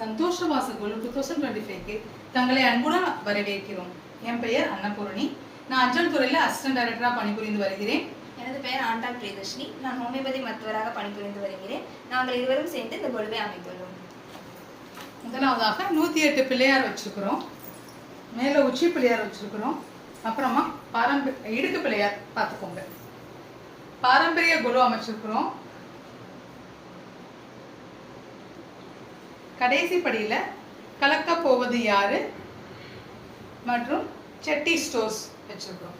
சந்தோஷவாச குழு two thousand twenty ஃபைவ்க்கு தங்களை அன்புடன் வரவேற்கிறோம். என் பெயர் அன்னபூரணி. நான் அஞ்சல் துறையில் அசிஸ்டன்ட் டைரக்டராக பணிபுரிந்து வருகிறேன். எனது பெயர் ஆண்டாள் பிரியதர்ஷினி. நான் ஹோமியோபதி மருத்துவராக பணிபுரிந்து வருகிறேன். நாங்கள் இருவரும் சேர்ந்து இந்த குழுவை அமைத்துள்ளோம். முதலாவதாக நூற்றி எட்டு பிள்ளையார் வச்சிருக்கிறோம். மேலே உச்சி பிள்ளையார் வச்சிருக்கிறோம். அப்புறமா பாரம்பரிய இடுக்கு பிள்ளையார் பார்த்துக்கோங்க. பாரம்பரிய குரு அமைச்சிருக்கிறோம். கடைசி படியில கலக்க போவது யாரு? மற்றும் செட்டி ஸ்டோர்ஸ் வச்சிருக்கிறோம்.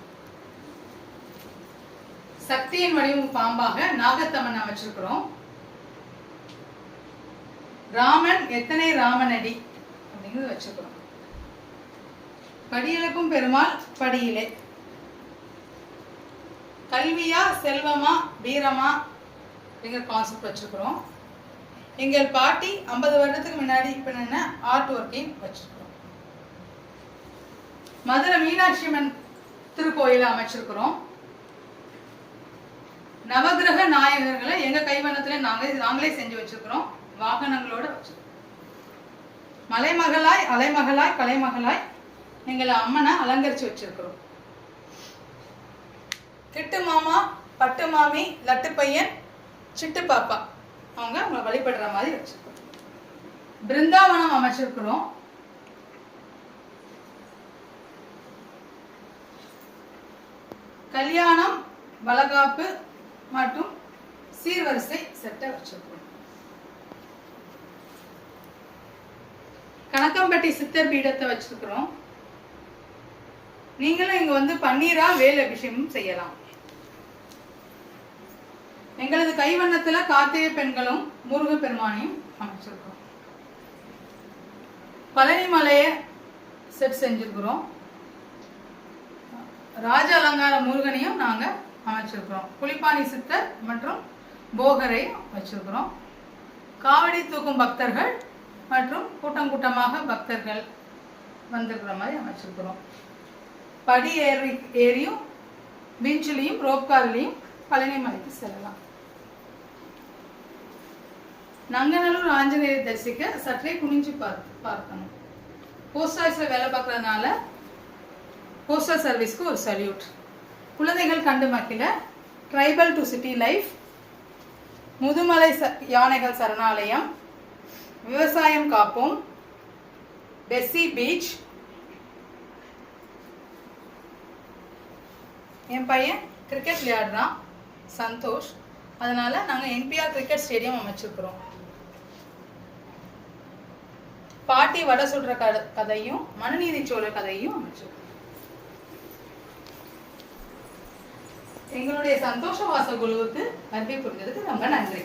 சக்தியின் வடிவம் பாம்பாக நாகத்தம்மன் அமைச்சிருக்கிறோம் ராமன் எத்தனை ராமனடி அப்படிங்கிறது வச்சுக்கிறோம் படியிலக்கும் பெருமாள் படியிலே. கல்வியா செல்வமா வீரமா அப்படிங்கிற கான்செப்ட் வச்சுக்கிறோம் எங்கள் பாட்டி ஐம்பது வருடத்துக்கு முன்னாடி இப்போ என்ன ஆர்ட் ஒர்க்கிங் வச்சிருக்கிறோம். மதுரை மீனாட்சி அம்மன் திருக்கோயில அமைச்சிருக்கிறோம். நவகிரக நாயகர்களை எங்க கைவண்ணத்துல நாங்களே நாங்களே செஞ்சு வச்சிருக்கிறோம். வாகனங்களோட வச்சிருக்கோம் மலைமகளாய் அலைமகளாய் கலைமகளாய் எங்களை அம்மனை அலங்கரிச்சு வச்சிருக்கிறோம். கிட்டு மாமா பட்டு மாமி லட்டு பையன் சிட்டு பாப்பா. அவங்க உங்களை வழிபடுற மாதிரி வச்சிருக்கோம். பிருந்தாவனம் அமைச்சிருக்கிறோம் கல்யாணம் வளகாப்பு மற்றும் சீர்வரிசை செட்டை வச்சிருக்கிறோம் கணக்கம்பட்டி சித்தர் பீடத்தை வச்சிருக்கிறோம். நீங்களும் இங்க வந்து பன்னீரா வேல் அபிஷேகம் செய்யலாம். எங்களது கைவண்ணத்துல கார்த்திகை பெண்களும் முருக பெருமானையும் அமைச்சிருக்கிறோம். பழனி மலைய செட் செஞ்சிருக்கிறோம். ராஜ அலங்கார முருகனையும் நாங்க அமைச்சிருக்கிறோம். புலிப்பாணி சித்தர் மற்றும் போகரையும் வச்சிருக்கிறோம். காவடி தூக்கும் பக்தர்கள் மற்றும் கூட்டம் கூட்டமாக பக்தர்கள் வந்திருக்கிற மாதிரி அமைச்சிருக்கிறோம். படி ஏறி ஏறியும் பீச்சிலையும் ரோப்கார்லையும் பழனி மலைக்கு செல்லலாம். நங்கநல்லூர் ஆஞ்சநேயர் தரிசிக்க சற்றே குனிஞ்சு பார்த்து பார்க்கணும். போஸ்ட் ஆஃபீஸில் வேலை பார்க்கறதுனால போஸ்டல் சர்வீஸ்க்கு ஒரு சல்யூட் குழந்தைகள் கண்டு மக்கில tribal to city life Mudumalai ச யானைகள் சரணாலயம். விவசாயம் காப்போம். பெஸ்ஸி பீச் என் பையன் கிரிக்கெட் விளையாடுறான். சந்தோஷ். அதனால் நாங்கள் என்பிஆர் கிரிக்கெட் ஸ்டேடியம் அமைச்சிருக்கிறோம். பாட்டி வடை சுடுற கத கதையும் மனுநீதி சோழ கதையும் அமைச்சிருக்கிறோம் எங்களுடைய சந்தோஷ வாச குழுவுக்கு வருகை புரிஞ்சதுக்கு ரொம்ப நன்றி.